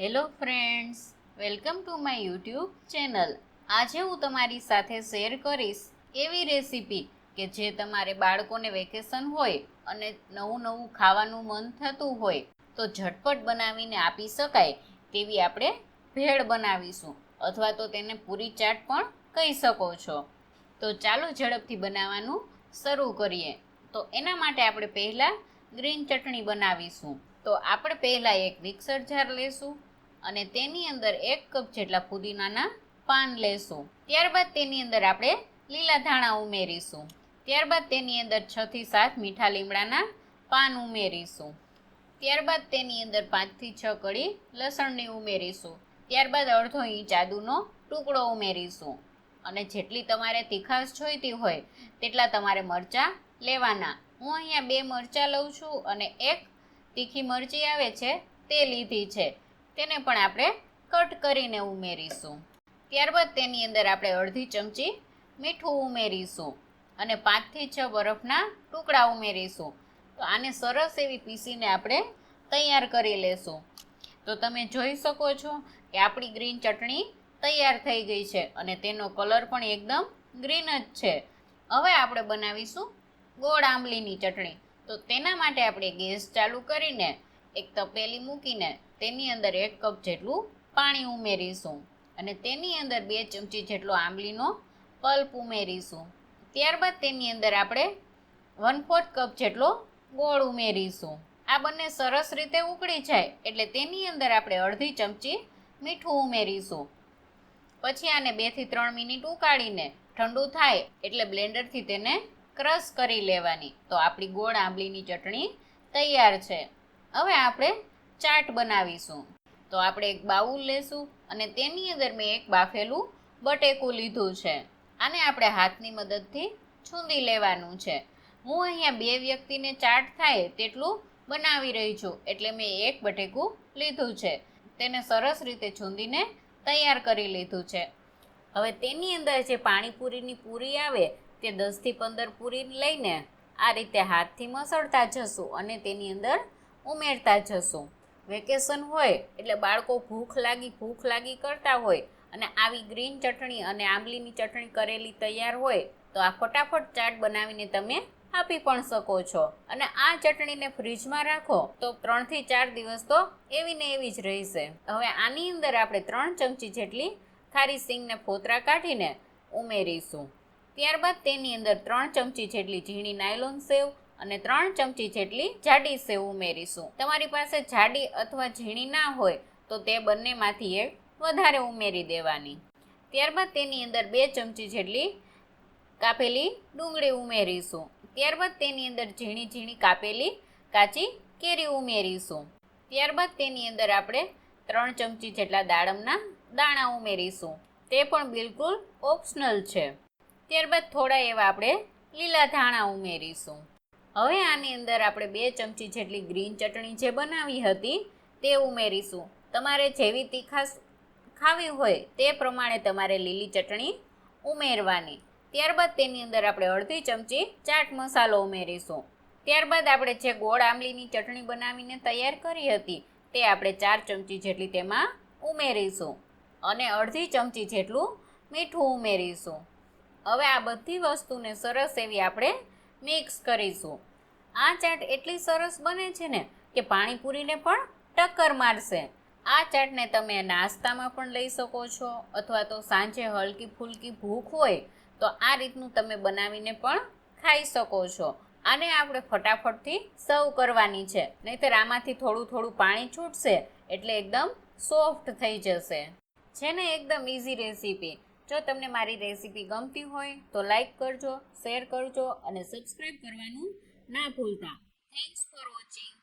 Hello friends welcome to my YouTube channel આજે હું તમારી સાથે શેર કરીશ એવી રેસીપી કે જે તમારે બાળકોને વેકેશન હોય અને નવું નવું ખાવાનું મન થતું હોય, તો ઝટપટ બનાવીને આપી શકાય તેવી આપણે ભેળ બનાવીશું, અથવા તો તેને પૂરી ચાટ પણ કહી શકો છો. તો ચાલો ઝડપથી બનાવવાનું શરૂ કરીએ. તો એના માટે આપણે પહેલાં ગ્રીન ચટણી બનાવીશું. તો આપણે પહેલાં એક મિક્સર જાર લેશું અને તેની અંદર એક કપ જેટલા પુદીનાના પાન લેશું. ત્યારબાદ તેની અંદર આપણે લીલા ધાણા ઉમેરીશું. ત્યારબાદ તેની અંદર છ થી સાત મીઠા લીમડાના પાન ઉમેરીશું. ત્યારબાદ તેની અંદર પાંચથી છ કળી લસણની ઉમેરીશું. ત્યારબાદ અડધો ઇંચ આદુનો ટુકડો ઉમેરીશું. અને જેટલી તમારે તીખાશ જોઈતી હોય તેટલા તમારે મરચાં લેવાના. હું અહીંયા બે મરચાં લઉં છું અને એક તીખી મરચી આવે છે તે લીધી છે. તેને પણ આપણે કટ કરીને ઉમેરીશું. ત્યારબાદ તેની અંદર આપણે અડધી ચમચી મીઠું ઉમેરીશું અને પાંચથી છ બરફના ટુકડા ઉમેરીશું. તો આને સરસ એવી પીસીને આપણે તૈયાર કરી લેશું. તો તમે જોઈ શકો છો કે આપણી ગ્રીન ચટણી તૈયાર થઈ ગઈ છે અને તેનો કલર પણ એકદમ ગ્રીન જ છે. હવે આપણે બનાવીશું ગોળ આંબલીની ચટણી. તો તેના માટે આપણે ગેસ ચાલુ કરીને એક તપેલી મૂકીને તેની અંદર એક કપ જેટલું પાણી ઉમેરીશું અને તેની અંદર બે ચમચી જેટલો આંબલીનો પલ્પ ઉમેરીશું. ત્યારબાદ તેની અંદર આપણે વન ફોર્થ કપ જેટલો ગોળ ઉમેરીશું. આ બંને સરસ રીતે ઉકળી જાય એટલે તેની અંદર આપણે અડધી ચમચી મીઠું ઉમેરીશું. પછી આને બેથી ત્રણ મિનિટ ઉકાળીને ઠંડુ થાય એટલે બ્લેન્ડરથી તેને ક્રશ કરી લેવાની. તો આપણી ગોળ આંબલીની ચટણી તૈયાર છે. હવે આપણે ચાટ બનાવીશું. તો આપણે એક બાઉલ લેશું અને તેની અંદર મેં એક બાફેલું બટેકું લીધું છે. આને આપણે હાથની મદદથી છૂંદી લેવાનું છે. હું અહીંયા બે વ્યક્તિને ચાટ થાય તેટલું બનાવી રહી છું. એટલે મેં એક બટેકું લીધું છે. તેને સરસ રીતે છૂંદીને તૈયાર કરી લીધું છે. હવે તેની અંદર જે પાણીપુરીની પૂરી આવે તે દસથી પંદર પૂરી લઈને આ રીતે હાથથી મસળતા જશું અને તેની અંદર ઉમેરતા જશું. વેકેશન હોય એટલે બાળકો ભૂખ લાગી ભૂખ લાગી કરતા હોય અને આવી ગ્રીન ચટણી અને આંબલીની ચટણી કરેલી તૈયાર હોય તો આ ફટાફટ ચાટ બનાવીને તમે આપી પણ શકો છો. અને આ ચટણીને ફ્રીજમાં રાખો તો ત્રણથી ચાર દિવસ તો એવી ને એવી જ રહેશે. હવે આની અંદર આપણે ત્રણ ચમચી જેટલી ખારી સિંગને ફોતરા કાઢીને ઉમેરીશું. ત્યારબાદ તેની અંદર ત્રણ ચમચી જેટલી ઝીણી નાયલોન સેવ અને ત્રણ ચમચી જેટલી જાડી સેવ ઉમેરીશું. તમારી પાસે જાડી અથવા ઝીણી ના હોય તો તે બંનેમાંથી એક વધારે ઉમેરી દેવાની. ત્યારબાદ તેની અંદર બે ચમચી જેટલી કાપેલી ડુંગળી ઉમેરીશું. ત્યારબાદ તેની અંદર ઝીણી ઝીણી કાપેલી કાચી કેરી ઉમેરીશું. ત્યારબાદ તેની અંદર આપણે ત્રણ ચમચી જેટલા દાડમના દાણા ઉમેરીશું. તે પણ બિલકુલ ઓપ્શનલ છે. ત્યારબાદ થોડા એવા આપણે લીલા ધાણા ઉમેરીશું. હવે આની અંદર આપણે બે ચમચી જેટલી ગ્રીન ચટણી જે બનાવી હતી તે ઉમેરીશું. તમારે જેવી તીખાસ ખાવી હોય તે પ્રમાણે તમારે લીલી ચટણી ઉમેરવાની. ત્યારબાદ તેની અંદર આપણે અડધી ચમચી ચાટ મસાલો ઉમેરીશું. ત્યારબાદ આપણે જે ગોળ આંબલીની ચટણી બનાવીને તૈયાર કરી હતી તે આપણે ચાર ચમચી જેટલી તેમાં ઉમેરીશું અને અડધી ચમચી જેટલું મીઠું ઉમેરીશું. હવે આ બધી વસ્તુને સરસ એવી આપણે મિક્સ કરીશું. આ ચાટ એટલી સરસ બને છે ને કે પાણીપુરીને પણ ટક્કર મારશે. આ ચાટને તમે નાસ્તામાં પણ લઈ શકો છો અથવા તો સાંજે હલકી ફૂલકી ભૂખ હોય તો આ રીતનું તમે બનાવીને પણ ખાઈ શકો છો. આને આપણે ફટાફટથી સર્વ કરવાની છે. નહીંતર આમાંથી થોડું થોડું પાણી છૂટશે એટલે એકદમ સોફ્ટ થઈ જશે. છે ને એકદમ ઇઝી રેસીપી. જો તમને મારી રેસીપી ગમતી હોય તો લાઈક કરજો, શેર કરજો અને સબસ્ક્રાઈબ કરવાનું ના ભૂલતા. Thanks for watching